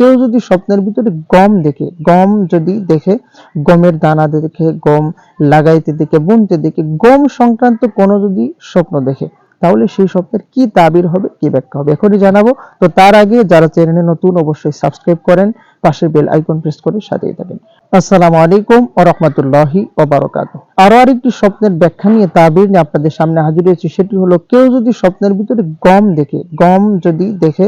কেউ যদি স্বপ্নের ভিতরে গম দেখে, গম যদি দেখে, গমের দানা দেখে, গম লাগাইতে দেখে, বুনতে দেখে, গম সংক্রান্ত কোনো যদি স্বপ্ন দেখে, তাহলে সেই স্বপ্নের কি তাবির হবে, কি ব্যাখ্যা হবে? এখনই জানাব। তো তার আগে যারা চ্যানেলে নতুন, অবশ্যই সাবস্ক্রাইব করেন পাশে বেল আইকন প্রেস করে সাথেই থাকেন। আসসালামু আলাইকুম ও রহমতুল্লাহি ও বারকাত আরও আরেকটি স্বপ্নের ব্যাখ্যা নিয়ে তাবির নিয়ে আপনাদের সামনে হাজির হয়েছে, সেটি হলো কেউ যদি স্বপ্নের ভিতরে গম দেখে, গম যদি দেখে,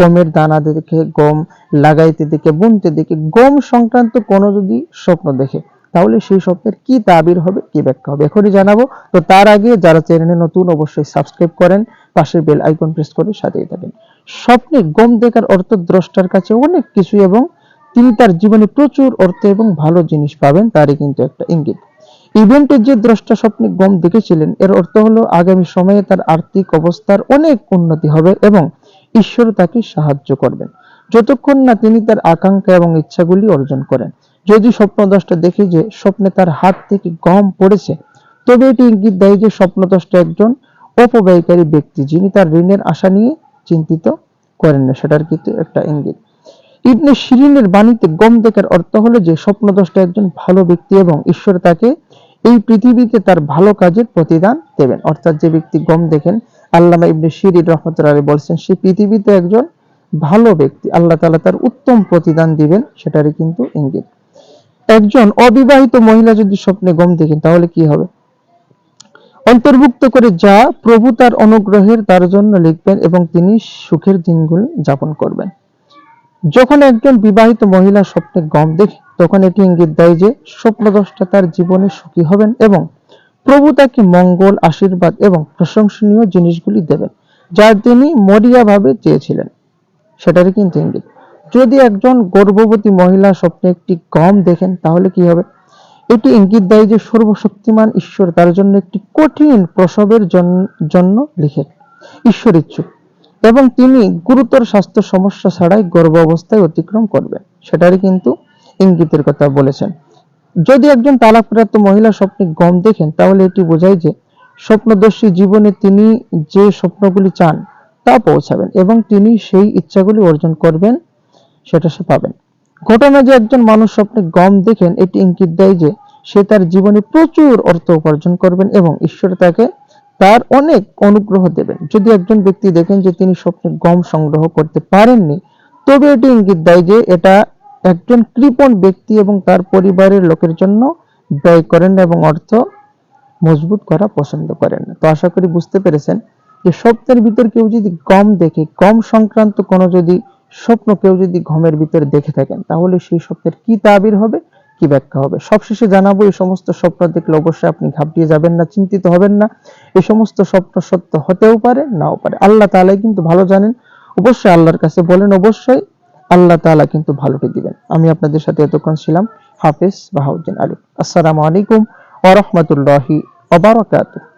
গমের দানা দেখে, গম লাগাইতে দেখে, বুনতে দেখে, গম সংক্রান্ত কোনো যদি স্বপ্ন দেখে, তাহলে সেই স্বপ্নের কি তাবির হবে, কি ব্যাখ্যা হবে, এখনই জানাব। তো তার আগে যারা চ্যানেলে নতুন, অবশ্যই সাবস্ক্রাইব করেন, পাশের বেল আইকন প্রেস করে সাথেই থাকেন। স্বপ্নে গম দেখার অর্থ দ্রষ্টার কাছে অনেক কিছু এবং তিনি তার জীবনে প্রচুর অর্থ এবং ভালো জিনিস পাবেন, তারই কিন্তু একটা ইঙ্গিত। ইভেন্টের যে দ্রষ্টা স্বপ্নে গম দেখেছিলেন, এর অর্থ হলো আগামী সময়ে তার আর্থিক অবস্থার অনেক উন্নতি হবে এবং ঈশ্বর তাকে সাহায্য করবেন। যতক্ষণ না তিনি তার আকাঙ্ক্ষা এবং ইচ্ছাগুলি অর্জন করেন। যদি স্বপ্নদ্রষ্টা দেখে যে স্বপ্নে তার হাত থেকে গম পড়েছে, তবে এটি ইঙ্গিত দেয় যে স্বপ্নদ্রষ্টা একজন অপব্যয়কারী ব্যক্তি, যিনি তার ঋণের আশা নিয়ে চিন্তিত করেন না। সেটার কিন্তু একটা ইঙ্গিত। ইবনে শিরিনের বাণীতে গম দেখার অর্থ হলো যে স্বপ্নদ্রষ্টা একজন ভালো ব্যক্তি এবং ঈশ্বর তাকে এই পৃথিবীতে তার ভালো কাজের প্রতিদান দেবেন। অর্থাৎ যে ব্যক্তি গম দেখেন, আল্লামা ইবনে শিরিন রহমতুল্লাহ বলছেন, সে পৃথিবীতে একজন ভালো ব্যক্তি, আল্লাহ তাআলা তার উত্তম প্রতিদান দিবেন, সেটারই কিন্তু ইঙ্গিত। একজন অবিবাহিত মহিলা যদি স্বপ্নে গম দেখেন, তাহলে কি হবে? অন্তর্ভুক্ত করে যা প্রভু তার অনুগ্রহের তার জন্য লিখবেন এবং তিনি সুখের দিনগুলি যাপন করবেন। যখন একজন বিবাহিত মহিলা স্বপ্নে গম দেখে, তখন এটি ইঙ্গিত দেয় যে স্বপ্নদ্রষ্টা তার জীবনে সুখী হবেন এবং প্রভু তাকে মঙ্গল, আশীর্বাদ এবং প্রশংসনীয় জিনিসগুলি দেবেন, যা তিনি মরিয়াভাবে চেয়েছিলেন। সেটারই কিন্তু ইঙ্গিত। যদি একজন গর্ভবতী মহিলা স্বপ্নে একটি গম দেখেন, তাহলে কি হবে? এটি ইঙ্গিত দেয় যে সর্বশক্তিমান ঈশ্বর তার জন্য একটি কঠিন প্রসবের জন- জন্য লিখেন। ঈশ্বর ইচ্ছুক। এবং তিনি গুরুতর স্বাস্থ্য সমস্যা ছাড়াই গর্ভ অবস্থায় অতিক্রম করবেন। সেটারই কিন্তু ইঙ্গিতের কথা বলেছেন। যদি একজন তালাকপ্রাপ্ত মহিলা স্বপ্নে গম দেখেন, তাহলে এটি বোঝায় যে স্বপ্নদর্শী জীবনে তিনি যে স্বপ্নগুলি চান, তা পৌঁছাবেন এবং তিনি সেই ইচ্ছাগুলি অর্জন করবেন, সেটা সে পাবেন। ঘটনা যে একজন মানুষ স্বপ্নে গম দেখেন, এটি ইঙ্গিত দেয় যে সে তার জীবনে প্রচুর অর্থ উপার্জন করবেন এবং ঈশ্বর তাকে তার অনেক অনুগ্রহ দেবেন। যদি একজন ব্যক্তি দেখেন যে তিনি স্বপ্নে গম সংগ্রহ করতে পারেননি, তবে এটি ইঙ্গিত দেয় যে এটা একজন কৃপণ ব্যক্তি এবং তার পরিবারের লোকের জন্য ব্যয় করেন এবং অর্থ মজবুত করা পছন্দ করেন। তো আশা করি বুঝতে পেরেছেন যে স্বপ্নের ভিতর কেউ যদি গম দেখে, গম সংক্রান্ত কোনো যদি স্বপ্ন কেউ যদি গমের ভিতরে দেখে থাকেন, তাহলে সেই স্বপ্নের কি তাবির হবে, কি ব্যাখ্যা হবে? সবশেষে জানাব, এই সমস্ত স্বপ্ন দেখলে অবশ্যই আপনি ঘাবড়িয়ে যাবেন না, চিন্তিত হবেন না। এই সমস্ত স্বপ্ন সত্য হতেও পারে, নাও পারে। আল্লাহ তালাই কিন্তু ভালো জানেন। অবশ্যই আল্লাহর কাছে বলেন, অবশ্যই আল্লাহ তালা কিন্তু ভালোটি দিবেন। আমি আপনাদের সাথে এতক্ষণ ছিলাম হাফিজ বাহাউদ্দিন আলী আসসালামু আলাইকুম ওরহমতুল্লাহি রাহমাতুল্লাহি ওয়া বারাকাতুহু।